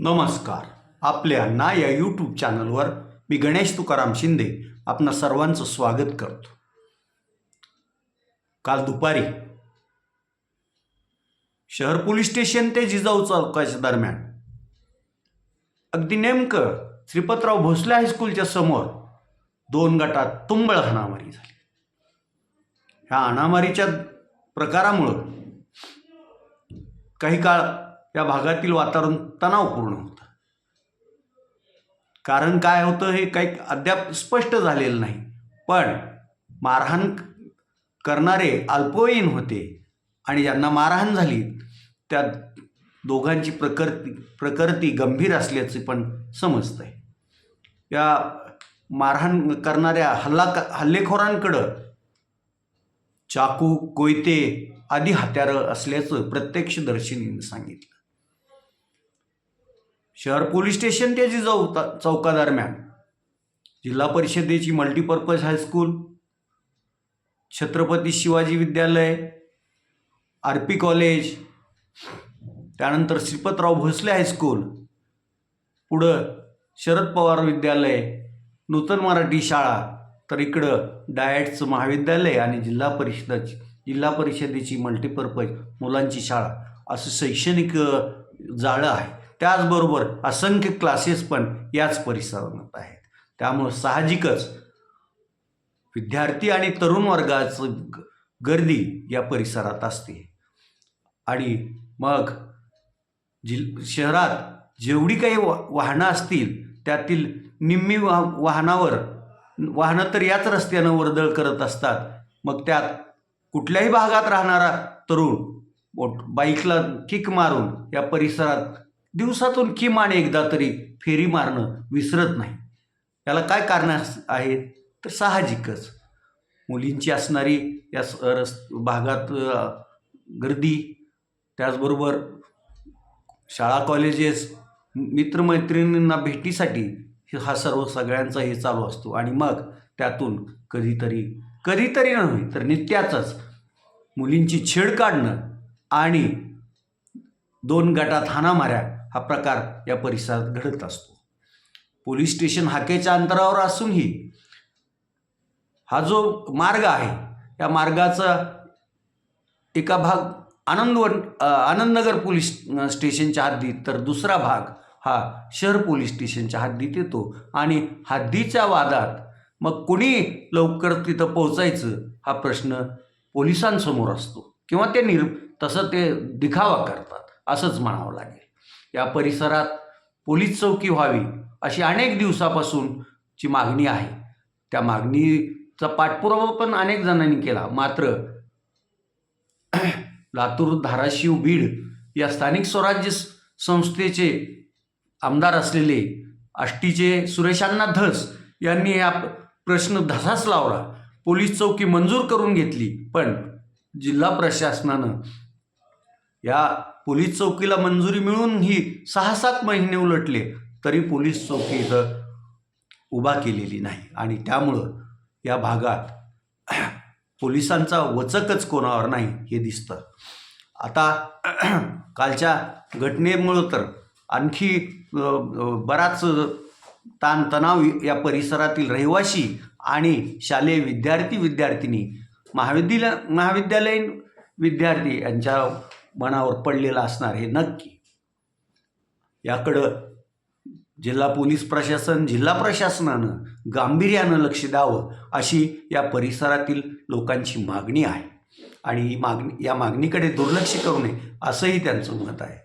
नमस्कार. आपल्या ना या यूट्यूब चॅनलवर मी गणेश तुकाराम शिंदे आपणा सर्वांचं स्वागत करतो. काल दुपारी शहर पोलीस स्टेशन ते जिजाऊ चौकाच्या दरम्यान अगदी नेमकं श्रीपतराव भोसले हायस्कूलच्या समोर दोन गटात तुंबळ हाणामारी झाली. ह्या हाणामारीच्या प्रकारामुळं काही काळ त्या भागातील वातावरण तणावपूर्ण होतं. कारण काय होतं हे काही अद्याप स्पष्ट झालेलं नाही. पण मारहाण करणारे अल्पवयीन होते आणि ज्यांना मारहाण झाली त्या दोघांची प्रकृती प्रकृती गंभीर असल्याचे पण समजतं आहे या मारहाण करणाऱ्या हल्ला हल्लेखोरांकडं चाकू कोयते आदी हत्यारं असल्याचं प्रत्यक्षदर्शिनीनं सांगितलं. शहर पोलीस स्टेशन ते जिजाऊ चौकादरम्यान. जिल्हा परिषदेची multipurpose high school Chhatrapati Shivaji Vidyalaya R P college त्यानंतर श्रीपतराव भोसले हायस्कूल पुढं शरद पवार विद्यालय नूतन मराठी शाळा तर इकडं डायटचं महाविद्यालय आणि जिल्हा परिषदाची जिल्हा परिषदेची मल्टीपर्पज मुलांची शाळा असं शैक्षणिक जाळं आहे. त्याचबरोबर असंख्य क्लासेस पण याच परिसरात आहेत. त्यामुळं साहजिकच विद्यार्थी आणि तरुण वर्गाचं ग- गर्दी या परिसरात असते. आणि मग जिल शहरात जेवढी काही वा वाहनं असतील त्यातील निम्मी वा वाहनावर वाहनं तर याच रस्त्यानं वर्दळ करत असतात. मग त्यात कुठल्याही भागात राहणारा तरुण बाईकला किक मारून या परिसरात दिवसातून किमान एकदा तरी फेरी मारणं विसरत नाही. याला काय कारणं आहेत? तर साहजिकच. मुलींची असणारी या स- रस भागात गर्दी त्याचबरोबर शाळा कॉलेजेस मित्रमैत्रिणींना भेटीसाठी हा सर्व सगळ्यांचा हे चालू असतो. आणि मग त्यातून कधीतरी कधीतरी नव्हे तर नित्याचंच मुलींची छेड काढणं आणि दोन गटात हाणामाऱ्या हा प्रकार या परिसरात घडत असतो. पोलीस स्टेशन हाकेच्या अंतरावर असूनही हा जो मार्ग आहे या मार्गाचा एका भाग आनंदवन आनंदनगर पोलीस स्टेशनच्या हद्दीत तर दुसरा भाग हा शहर पोलीस स्टेशनच्या हद्दीत येतो आणि हद्दीच्या वादात मग कुणी लवकर तिथं पोहोचायचं हा प्रश्न पोलिसांसमोर असतो. किंवा ते निर तसं ते दिखावा करतात असंच म्हणावं लागेल. या परिसरात पोलीस चौकी व्हावी अशी अनेक दिवसापासूनची मागणी आहे. त्या मागणीचा पाठपुरावा पण अनेक जणांनी केला. मात्र लातूर धाराशिव बीड या स्थानिक स्वराज्य संस्थेचे आमदार असलेले आष्टीचे सुरेशांना धस यांनी हा प्रश्न धसाच लावला. पोलीस चौकी मंजूर करून घेतली. पण जिल्हा प्रशासनानं या पोलीस चौकीला मंजुरी मिळूनही सहा सात महिने उलटले तरी पोलीस चौकी इथं उभा केलेली नाही. आणि त्यामुळं या भागात पोलिसांचा वचकच कोणावर नाही हे दिसतं. आता कालच्या घटनेमुळं तर आणखी बराच ताणतणाव या परिसरातील रहिवासी आणि शालेय विद्यार्थी विद्यार्थिनी महाविद्यालय महाविद्यालयीन विद्यार्थी यांच्या मनावर पडलेलं असणार हे नक्की. याकडं जिल्हा पोलीस प्रशासन जिल्हा प्रशासनानं गांभीर्यानं लक्ष द्यावं अशी या परिसरातील लोकांची मागणी आहे. आणि ही मागणी या मागणीकडे दुर्लक्ष करू नये असंही त्यांचं मत आहे.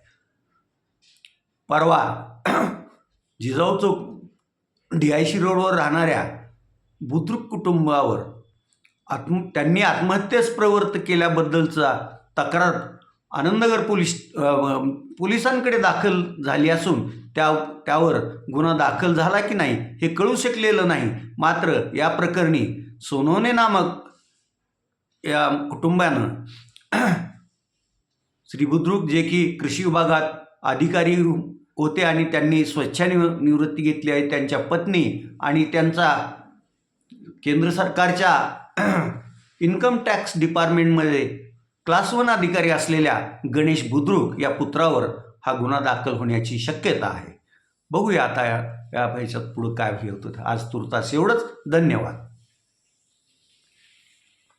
परवा Jijau Chowk D I C रोडवर राहणाऱ्या बुद्रुक कुटुंबावर आत्म त्यांनी आत्महत्येस प्रवृत्त केल्याबद्दलचा तक्रार आनंदनगर पोलीस पोलिसांकडे दाखल झाली असून त्या त्यावर गुन्हा दाखल झाला की नाही हे कळू शकलेलं नाही. मात्र या प्रकरणी सोनोने नामक या कुटुंबानं श्री बुद्रुक जे की कृषी विभागात अधिकारी होते आणि त्यांनी स्वच्छानी निवृत्ती घेतली आहे त्यांच्या पत्नी आणि त्यांचा केंद्र सरकारच्या इन्कम टॅक्स डिपार्टमेंटमध्ये क्लास वन अधिकारी असलेल्या गणेश बुद्रुक या पुत्रावर हा गुन्हा दाखल होण्याची शक्यता आहे. बघूया आता या या पुढं काय होतं. आज तुर्तास एवढंच. धन्यवाद.